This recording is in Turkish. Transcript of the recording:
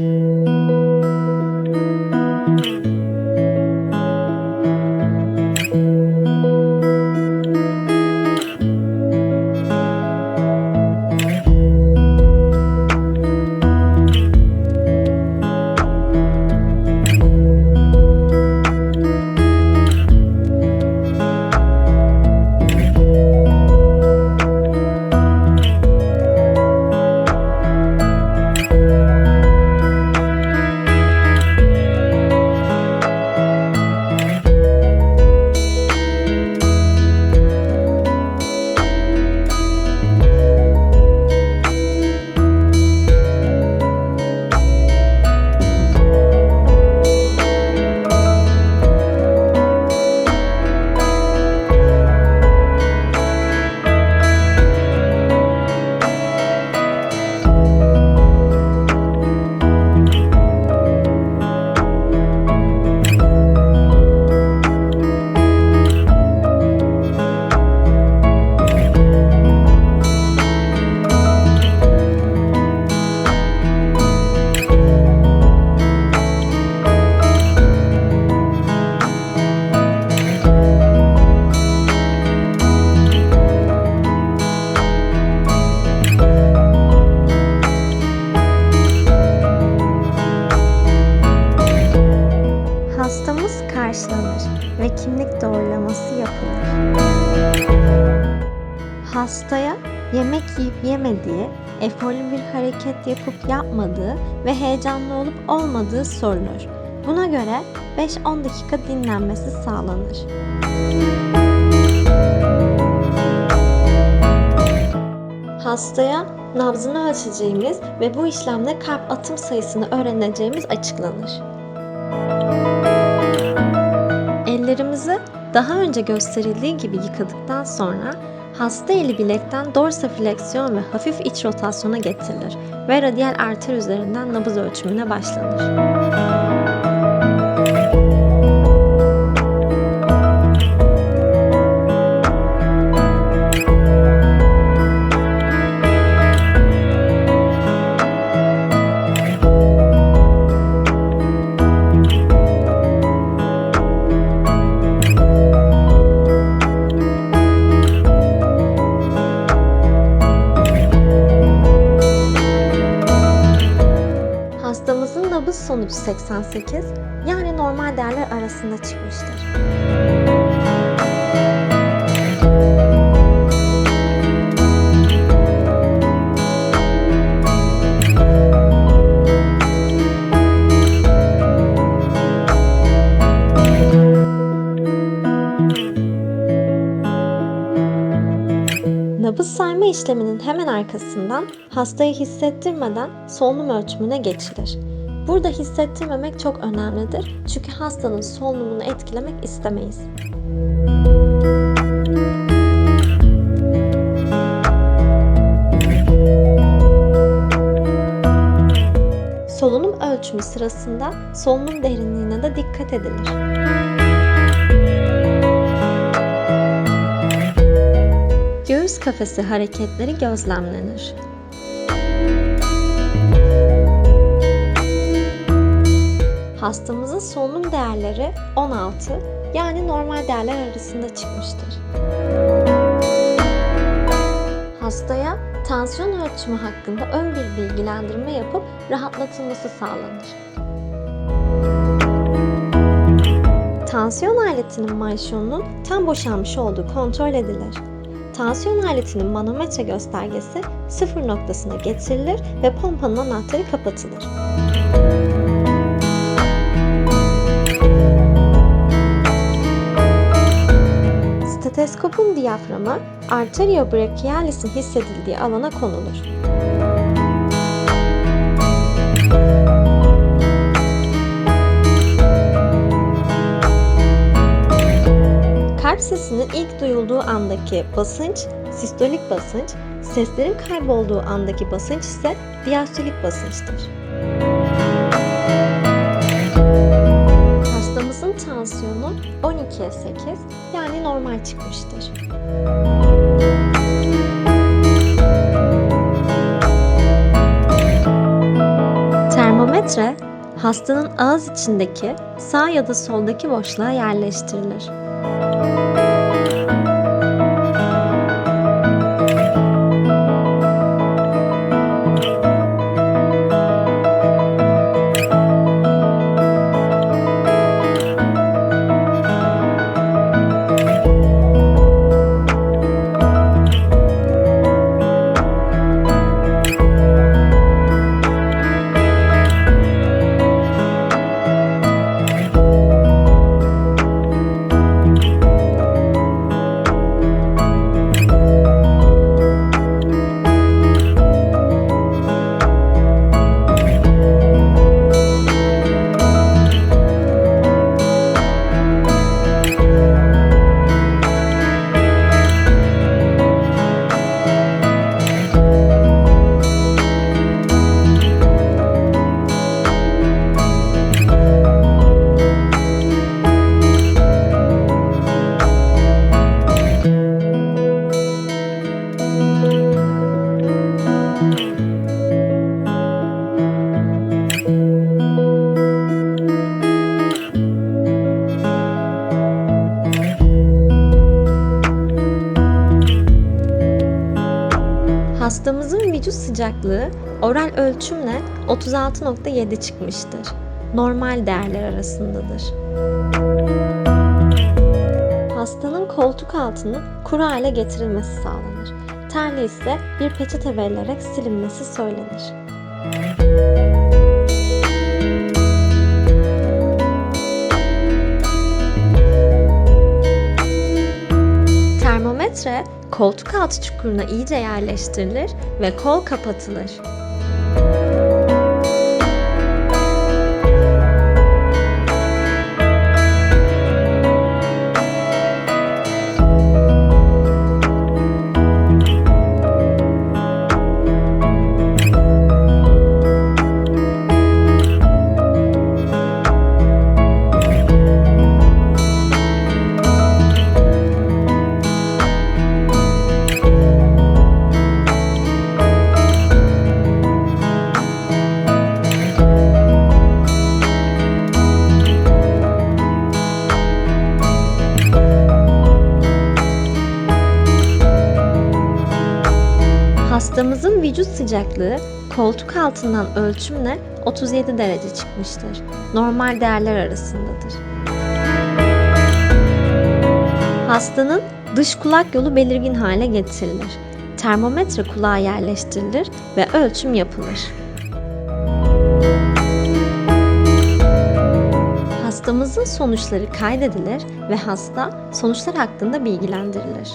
Mm-hmm. Karşılanır ve kimlik doğrulaması yapılır. Hastaya yemek yiyip yemediği, eforlu bir hareket yapıp yapmadığı ve heyecanlı olup olmadığı sorulur. Buna göre 5-10 dakika dinlenmesi sağlanır. Hastaya nabzını ölçeceğimiz ve bu işlemde kalp atım sayısını öğreneceğimiz açıklanır. Daha önce gösterildiği gibi yıkadıktan sonra hasta eli bilekten dorsifleksiyon ve hafif iç rotasyona getirilir ve radyal arter üzerinden nabız ölçümüne başlanır. 1988 yani normal değerler arasında çıkmıştır. Nabız sayma işleminin hemen arkasından hastayı hissettirmeden solunum ölçümüne geçilir. Burada hissettirmemek çok önemlidir çünkü hastanın solunumunu etkilemek istemeyiz. Solunum ölçümü sırasında solunum derinliğine de dikkat edilir. Göğüs kafesi hareketleri gözlemlenir. Hastamızın solunum değerleri 16 yani normal değerler arasında çıkmıştır. Hastaya tansiyon ölçümü hakkında ön bir bilgilendirme yapıp rahatlatılması sağlanır. Tansiyon aletinin manşonunun tam boşalmış olduğu kontrol edilir. Tansiyon aletinin manometre göstergesi sıfır noktasına getirilir ve pompanın anahtarı kapatılır. Steteskopun diyaframı arteria brachialis'in hissedildiği alana konulur. Kalp sesinin ilk duyulduğu andaki basınç sistolik basınç, seslerin kaybolduğu andaki basınç ise diastolik basınçtır. Hastamızın tansiyonu 12'ye 8 yani normal çıkmıştır. Termometre hastanın ağız içindeki sağ ya da soldaki boşluğa yerleştirilir. Vücut sıcaklığı oral ölçümle 36.7 çıkmıştır. Normal değerler arasındadır. Hastanın koltuk altının kuru hale getirilmesi sağlanır. Terli ise bir peçete verilerek silinmesi söylenir. Termometre koltuk altı çukuruna iyice yerleştirilir ve kol kapatılır. Vücut sıcaklığı koltuk altından ölçümle 37 derece çıkmıştır. Normal değerler arasındadır. Hastanın dış kulak yolu belirgin hale getirilir. Termometre kulağa yerleştirilir ve ölçüm yapılır. Hastamızın sonuçları kaydedilir ve hasta sonuçlar hakkında bilgilendirilir.